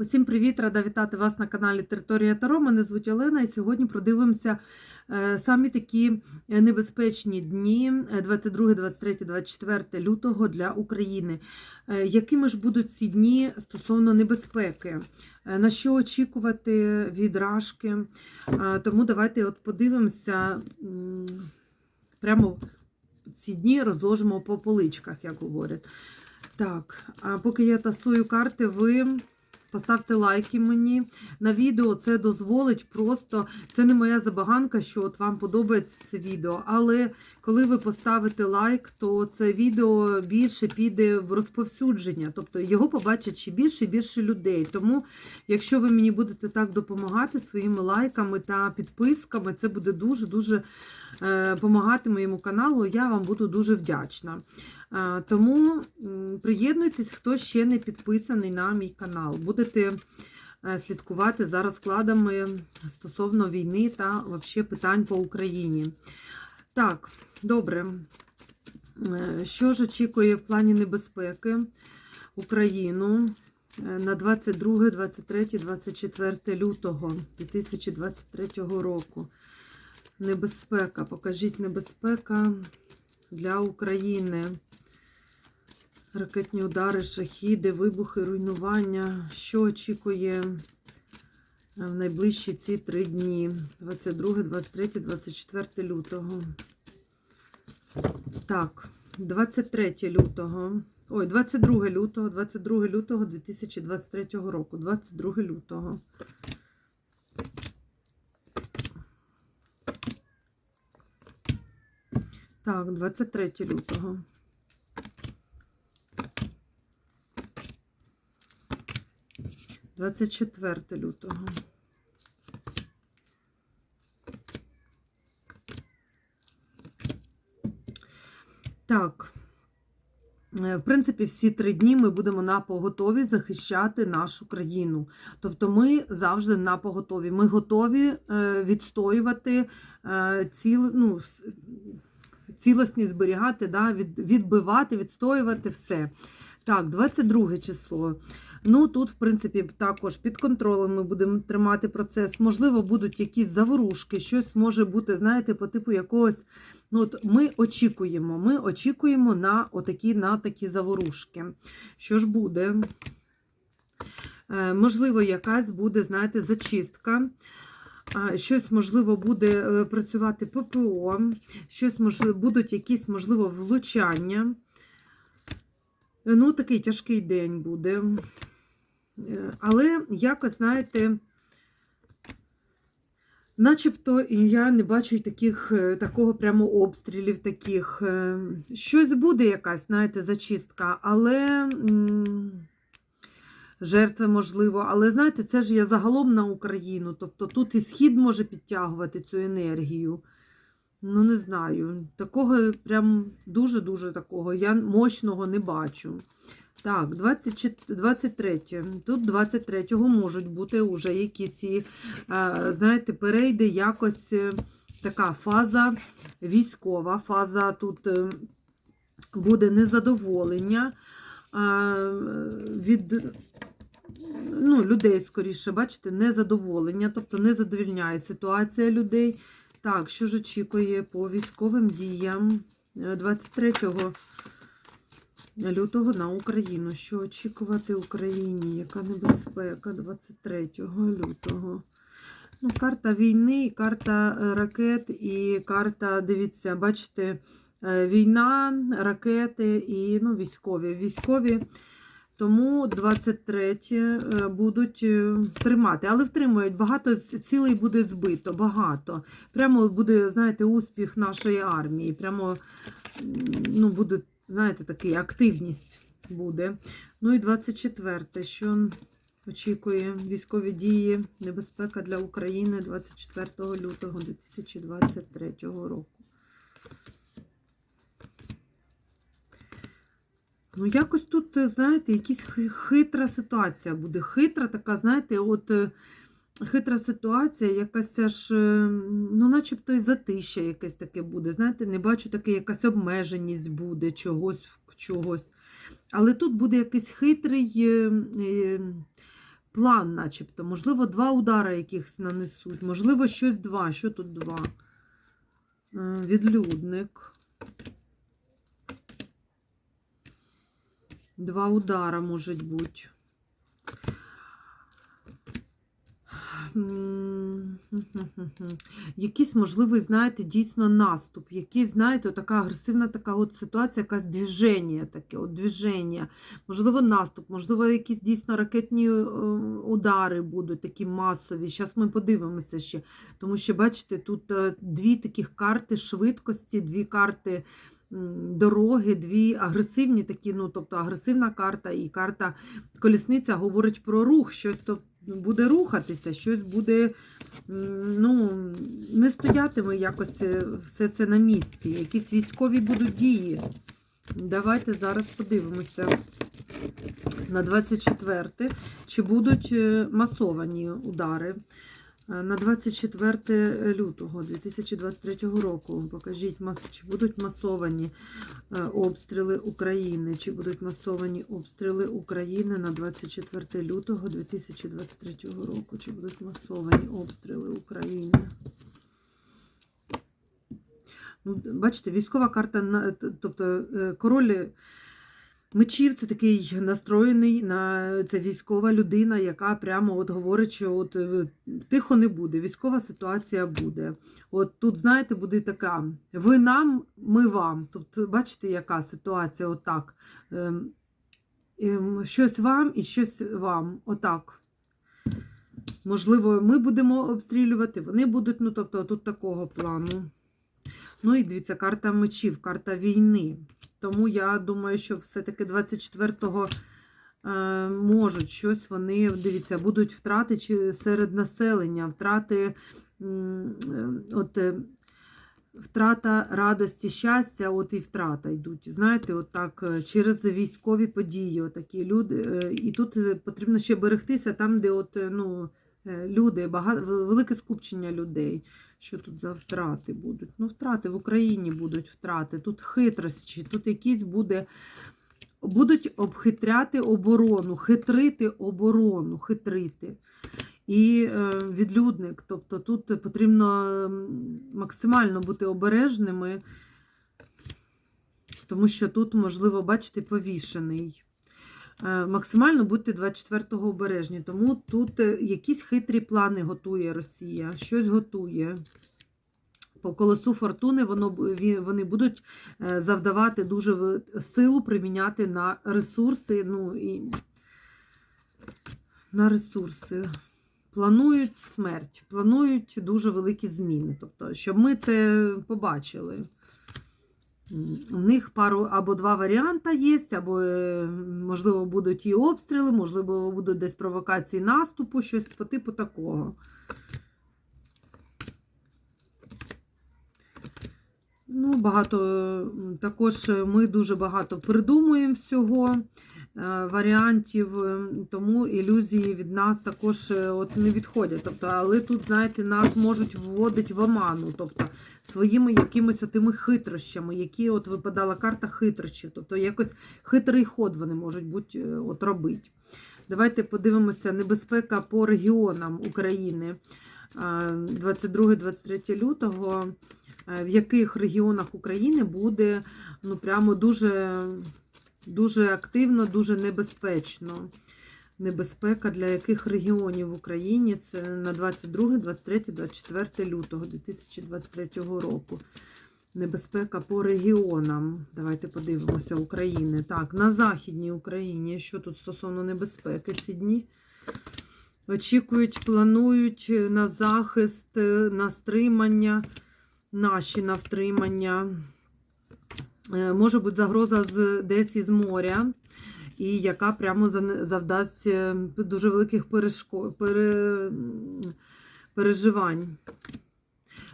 Усім привіт! Рада вітати вас на каналі Територія Таро. Мене звуть Олена, і сьогодні продивимося е, самі такі небезпечні дні е, 22, 23, 24 лютого для України. Е, Якими ж будуть ці дні стосовно небезпеки? Е, На що очікувати від рашки? Тому давайте от подивимося прямо ці дні розложимо по поличках, як говорять. Так, а поки я тасую карти, ви поставте лайки мені. На відео це дозволить просто. Це не моя забаганка, що от вам подобається це відео. Але коли ви поставите лайк, то це відео більше піде в розповсюдження. Тобто його побачать ще більше і більше людей. Тому, якщо ви мені будете так допомагати своїми лайками та підписками, це буде дуже-дуже допомагати моєму каналу. Я вам буду дуже вдячна. Тому приєднуйтесь, хто ще не підписаний на мій канал. Будете е, слідкувати за розкладами стосовно війни та вообще питань по Україні. Так, добре. Е, Що ж очікує в плані небезпеки Україну е, на 22, 23, 24 лютого 2023 року? Небезпека. Покажіть небезпека для України. Ракетні удари, шахіди, вибухи, руйнування. Що очікує е, в найближчі ці три дні? 22, 23, 24 лютого. Так, 23 лютого. Ой, 22 лютого, 22 лютого 2023 року. 22 лютого. Так, 23 лютого. Двадцять четверте лютого. Так. Е, В принципі, всі три дні ми будемо на поготові захищати нашу країну. Тобто ми завжди на поготові. Ми готові е, відстоювати е, ціл, ну, цілісність зберігати, да, від, відбивати, відстоювати все. Так, 22 число. Ну, тут, в принципі, також під контролем ми будемо тримати процес. Можливо, будуть якісь заворушки, щось може бути, знаєте, по типу якогось. Ну, от Ми очікуємо, ми очікуємо на отакі, на такі заворушки. Що ж буде? Е, Можливо, якась буде, знаєте, зачистка. Щось, можливо, буде е, працювати ППО, щось можливо, будуть якісь, можливо, влучання. Ну, такий тяжкий день буде. Е, Але якось, знаєте, начебто я не бачу таких, е, такого прямо обстрілів таких. Щось буде якась, знаєте, зачистка, але жертви можливо. Але знаєте, це ж я загалом на Україну. Тобто тут і схід може підтягувати цю енергію. Ну, не знаю. Такого прям дуже-дуже такого. Я мощного не бачу. Так, 24, 23. Тут 23-го можуть бути вже якісь, е, знаєте, перейде якось е, така фаза військова, фаза тут е, буде незадоволення від ну, людей, скоріше, бачите, незадоволення, тобто не задовільняє ситуація людей. Так, що ж очікує по військовим діям е, 23 лютого на Україну. Що очікувати Україні? Яка небезпека 23 лютого? Ну, Карта війни, карта е, ракет, і карта, дивіться, бачите, е, війна, ракети і ну, військові. Військові. Тому 23 е, будуть е, тримати, але втримують. Багато цілей буде збито, багато. Прямо буде, знаєте, успіх нашої армії. Прямо ну, буде, знаєте, такий активність буде. Ну і 24, що очікує військові дії, небезпека для України 24 лютого 2023 року. Ну, якось тут, е, знаєте, якась хитра ситуація буде. Хитра така, знаєте, от е, хитра ситуація, якась аж, е, ну, начебто і затища якесь таке буде. Знаєте, не бачу таке, якась обмеженість буде чогось в чогось. Але тут буде якийсь хитрий план, начебто. Можливо, два удари якихось нанесуть, можливо, щось два. Що тут два? Відлюдник. Два удара можуть бути. Якийсь можливий, знаєте, дійсно наступ. Якийсь, знаєте, така агресивна така от ситуація, якась движення таке, от движення. Можливо, наступ, можливо, якісь дійсно ракетні е, удари будуть такі масові. Зараз ми подивимося ще. Тому що, бачите, тут е, дві таких карти швидкості, дві карти дороги, дві агресивні такі, ну, тобто агресивна карта і карта колісниця говорить про рух, щось то буде рухатися, щось буде, ну, не стоятиме якось е, все це на місці. Якісь військові будуть дії. Давайте зараз подивимося на 24 чи будуть е, масовані удари. Е, На 24 лютого 2023 року. Покажіть, чи будуть масовані е, обстріли України, чи будуть масовані обстріли України на 24 лютого 2023 року, чи будуть масовані обстріли України. Ну, бачите, військова карта, тобто е, король мечів це такий настроєний на це військова людина, яка прямо от говорить, що от е, тихо не буде, військова ситуація буде. От тут, знаєте, буде така: ви нам, ми вам. Тобто, бачите, яка ситуація отак. Ем, ем, Щось вам і щось вам. Отак. Можливо, ми будемо обстрілювати, вони будуть, ну тобто, тут такого плану. Ну і дивіться, карта мечів, карта війни. Тому я думаю, що все-таки 24-го е, можуть щось вони, дивіться, будуть втрати чи серед населення, втрати, е, от, е, втрата радості, щастя, от і втрата йдуть. Знаєте, от так, через військові події, отакі люди. І тут потрібно ще берегтися там, де от, ну, люди, багато, велике скупчення людей. Що тут за втрати будуть? Ну, втрати в Україні будуть втрати. Тут хитрощі, тут якісь буде. Будуть обхитряти оборону, хитрити оборону, хитрити. І е, відлюдник. Тобто тут потрібно максимально бути обережними, тому що тут, можливо, бачите, повішений. Е, Максимально будьте 24-го обережні, тому тут е, якісь хитрі плани готує Росія, щось готує. По колесу фортуни воно, вони будуть е, завдавати дуже силу приміняти на ресурси. Ну, і на ресурси. Планують смерть, планують дуже великі зміни. Тобто, щоб ми це побачили. У них пару або два варіанти є, або, е, можливо, будуть і обстріли, можливо, будуть десь провокації наступу, щось по типу такого. Ну, багато також ми дуже багато придумуємо всього варіантів, е, тому ілюзії від нас також е, от не відходять. Тобто, але тут, знаєте, нас можуть вводити в оману, тобто своїми якимись отими хитрощами, які от випадала карта хитрощів, тобто якось хитрий ход вони можуть бути е, от робити. Давайте подивимося небезпека по регіонам України. 22-23 лютого, е, в яких регіонах України буде ну прямо дуже, дуже активно, дуже небезпечно. Небезпека для яких регіонів в Україні це на 22, 23, 24 лютого 2023 року. Небезпека по регіонам. Давайте подивимося України. Так, на Західній Україні. Що тут стосовно небезпеки ці дні? Очікують, планують на захист, на стримання, наші на втримання. Е, Може бути загроза з, десь із моря, і яка прямо завдасть е, дуже великих перешко, пере, переживань.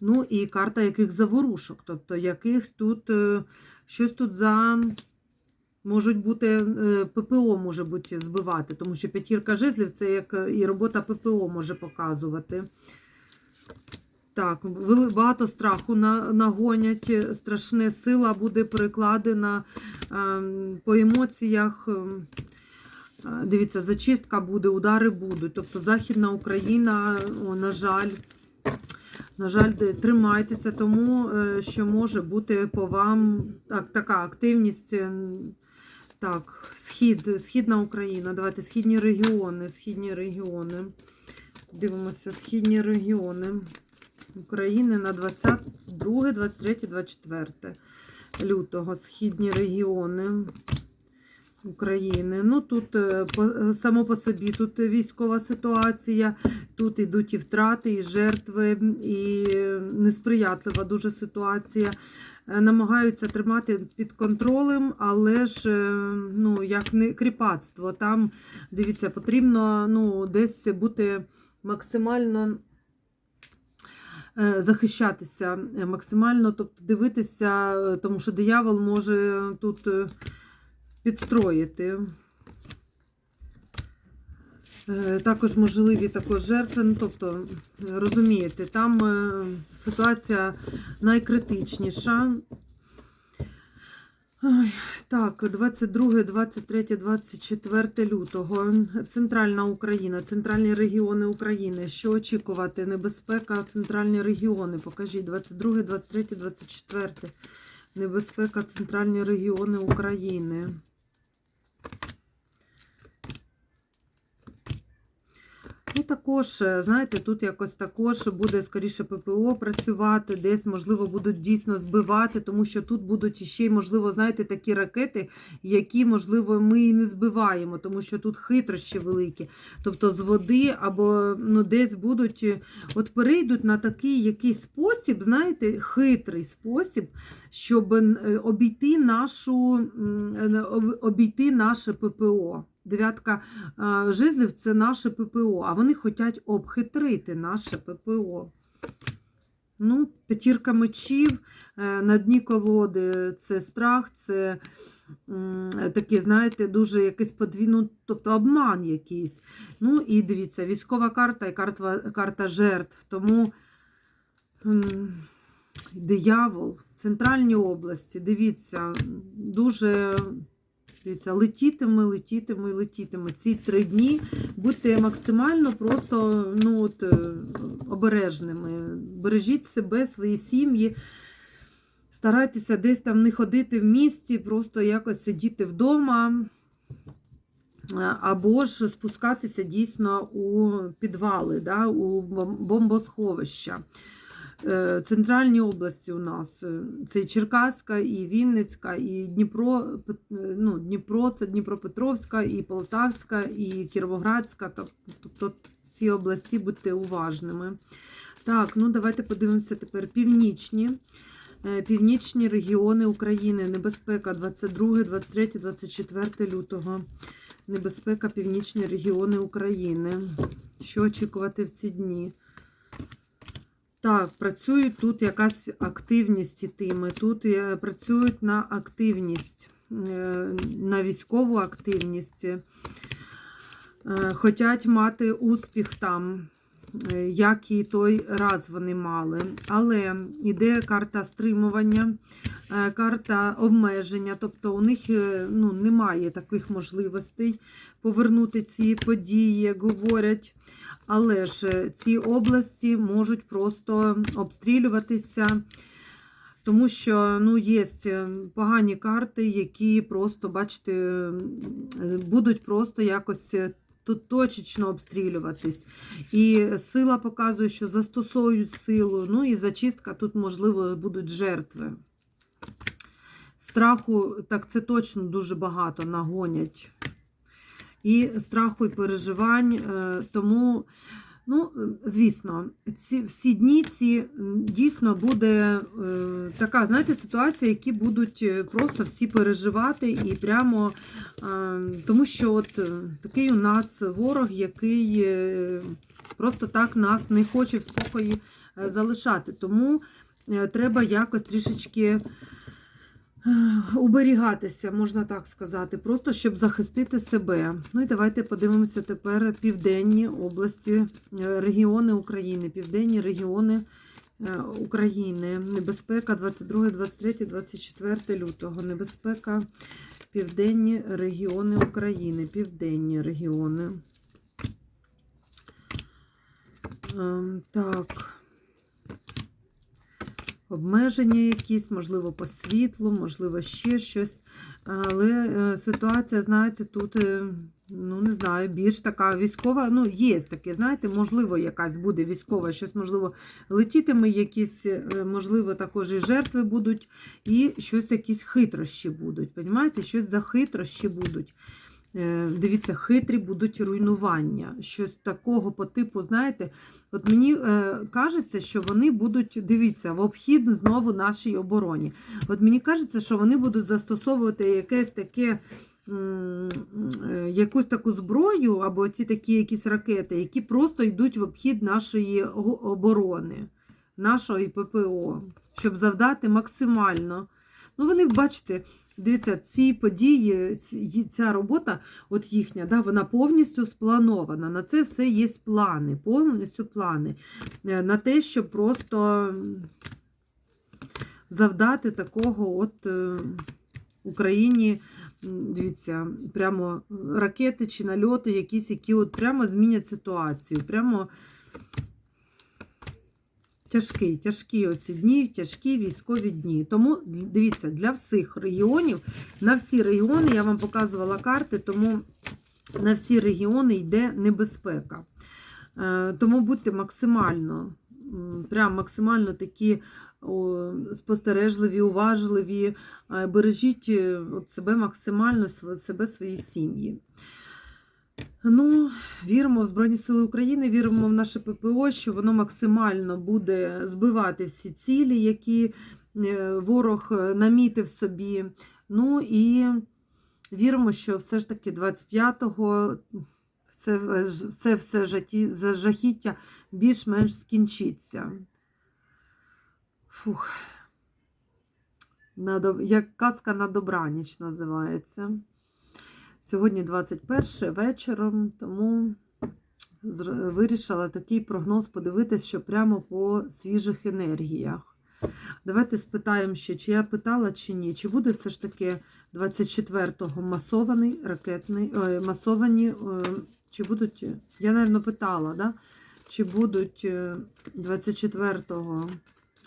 Ну і карта яких заворушок, тобто яких тут е, щось тут за. Можуть бути, ППО може бути збивати, тому що п'ятірка жезлів це як і робота ППО може показувати. Так, багато страху нагонять, страшне сила буде перекладена ем, по емоціях. ем, Е, Дивіться, зачистка буде, удари будуть. Тобто Західна Україна, о, на жаль, на жаль, тримайтеся, тому е, що може бути по вам так, така активність. е, Так, схід, Східна Україна. Давайте східні регіони, східні регіони. Дивимося, східні регіони України на 22, 23, 24 лютого. Східні регіони України. Ну тут е, по- само по собі тут військова ситуація, тут ідуть і втрати, і жертви, і несприятлива дуже ситуація. Е, Намагаються тримати під контролем, але ж е, ну, як не кріпацтво. Там, дивіться, потрібно ну, десь бути максимально е, захищатися, е, максимально, тобто дивитися, е, тому що диявол може тут е, підстроїти. Е, Також можливі також жертви, ну, тобто, е, розумієте, там е, ситуація найкритичніша. Ой, так, 22, 23, 24 лютого. Центральна Україна, центральні регіони України. Що очікувати? Небезпека, центральні регіони. Покажіть, 22, 23, 24. Небезпека, центральні регіони України. Ну, також, е, знаєте, тут якось також буде скоріше ППО працювати, десь, можливо, будуть дійсно збивати, тому що тут будуть ще можливо, знаєте, такі ракети, які, можливо, ми і не збиваємо, тому що тут хитрощі великі. Тобто з води або ну, десь будуть, е, от перейдуть на такий якийсь спосіб, знаєте, хитрий спосіб, щоб е, обійти нашу, обійти наше ППО. Дев'ятка е, жезлів це наше ППО, а вони хочуть обхитрити наше ППО. Ну, п'ятірка мечів е, на дні колоди це страх, це таке, знаєте, дуже якийсь подвійну, тобто обман якийсь. Ну і дивіться, військова карта і карта, карта жертв. Тому диявол, центральні області, дивіться, дуже. Дивіться, летітиме, летітиме, летітиме. Ці три дні будьте максимально просто ну, от, е, обережними. Бережіть себе, свої сім'ї. Старайтеся десь там не ходити в місті, просто якось сидіти вдома. Е, Або ж спускатися дійсно у підвали, да, у бомбосховища. Е, Центральні області у нас е, це і Черкаська, і Вінницька, і Дніпро, е, ну, Дніпро, це Дніпропетровська, і Полтавська, і Кіровоградська. Тобто ці області будьте уважними. Так, ну давайте подивимося тепер північні. Північні регіони України. Небезпека 22, 23, 24 лютого. Небезпека північні регіони України. Що очікувати в ці дні? Так, працюють тут якась активність ітиме. Тут е, працюють на активність, е, на військову активність. Е, Хотять мати успіх там, як і той раз вони мали. Але іде карта стримування, карта обмеження, тобто у них ну, немає таких можливостей повернути ці події, говорять. Але ж е, ці області можуть просто обстрілюватися, тому що ну, є погані карти, які просто, бачите, будуть просто якось е, тут точечно обстрілюватись. І сила показує, що застосовують силу. Ну і зачистка тут, можливо, будуть жертви. Страху, так це точно дуже багато нагонять. І страху і переживань. е, Тому, ну, звісно, ці всі дні ці дійсно буде е, така, знаєте, ситуація, які будуть е, просто всі переживати і прямо тому що от такий у нас ворог, який просто так нас не хоче в спокої залишати. Тому треба якось трішечки уберігатися, можна так сказати, просто щоб захистити себе. Ну і давайте подивимося тепер південні області, е, регіони України, південні регіони е, України. Небезпека 22, 23, 24 лютого. Небезпека південні регіони України. Південні регіони. Ем, Так. Обмеження якісь, можливо, по світлу, можливо, ще щось. Але е, ситуація, знаєте, тут, е, ну, не знаю, більш така військова. Ну, є таке, знаєте, можливо, якась буде військова, щось, можливо, летітиме, якісь, е, можливо, також і жертви будуть, і щось, якісь хитрощі будуть. Понімаєте? Щось за хитрощі будуть. Е, Дивіться, хитрі будуть руйнування. Щось такого по типу, знаєте, от мені е, кажеться, що вони будуть, дивіться, в обхід знову нашій обороні. От мені кажеться, що вони будуть застосовувати якесь таке. е, Якусь таку зброю або ці такі якісь ракети, які просто йдуть в обхід нашої оборони, нашої ППО, щоб завдати максимально. Ну, вони бачите, Дивіться, ці події, ця робота, от їхня, да, вона повністю спланована. На це все є плани, повністю плани. Е, На те, щоб просто завдати такого от е, Україні, дивіться, прямо ракети чи нальоти, якісь, які от прямо змінять ситуацію. Прямо Тяжкі, тяжкі оці дні, тяжкі військові дні. Тому дивіться, для всіх регіонів, на всі регіони, я вам показувала карти, тому на всі регіони йде небезпека. Е, Тому будьте максимально, прям максимально такі спостережливі, уважливі, е, бережіть е, от себе максимально, себе, свої сім'ї. Ну, віримо в Збройні Сили України, віримо в наше ППО, що воно максимально буде збивати всі цілі, які е, ворог е, намітив собі. Ну і віримо, що все ж таки 25-го це, це все за жахіття більш-менш скінчиться. Фух. Як казка на добраніч називається. Сьогодні 21 вечором, тому вирішила такий прогноз подивитись, що прямо по свіжих енергіях. Давайте спитаємо ще, чи я питала, чи ні. Чи буде все ж таки 24-го масований ракетний, е, масовані, е, чи будуть, я, напевно, питала, да? чи будуть е, 24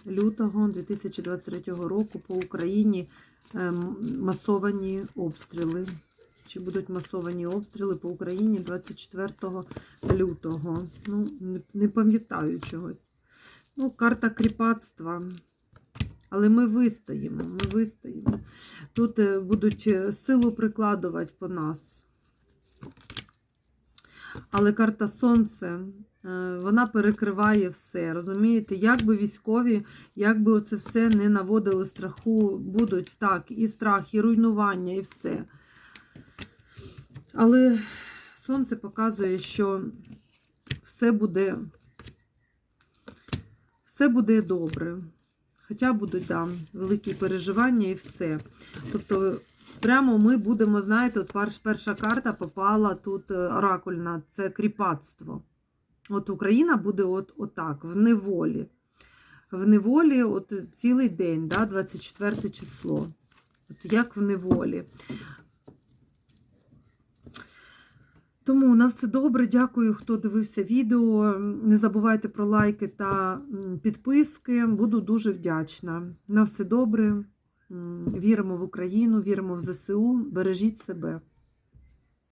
лютого 2023 року по Україні е, масовані обстріли. Чи будуть масовані обстріли по Україні 24 лютого? Ну, не, пам'ятаю чогось. Ну, карта кріпацтва. Але ми вистоїмо, ми вистоїмо. Тут е, будуть е, силу прикладувати по нас. Але карта Сонце, е, вона перекриває все. Розумієте, як би військові, як би оце все не наводили страху, будуть так, і страх, і руйнування, і все. Але сонце показує, що все буде, все буде добре. Хоча будуть да, великі переживання і все. Тобто, прямо ми будемо, знаєте, от перша карта попала тут е, оракульна, це кріпацтво. От Україна буде от, отак, в неволі. В неволі от цілий день, да, 24 число. От як в неволі. Тому на все добре. Дякую, хто дивився відео. Не забувайте про лайки та підписки. Буду дуже вдячна. На все добре. Віримо в Україну, віримо в ЗСУ. Бережіть себе.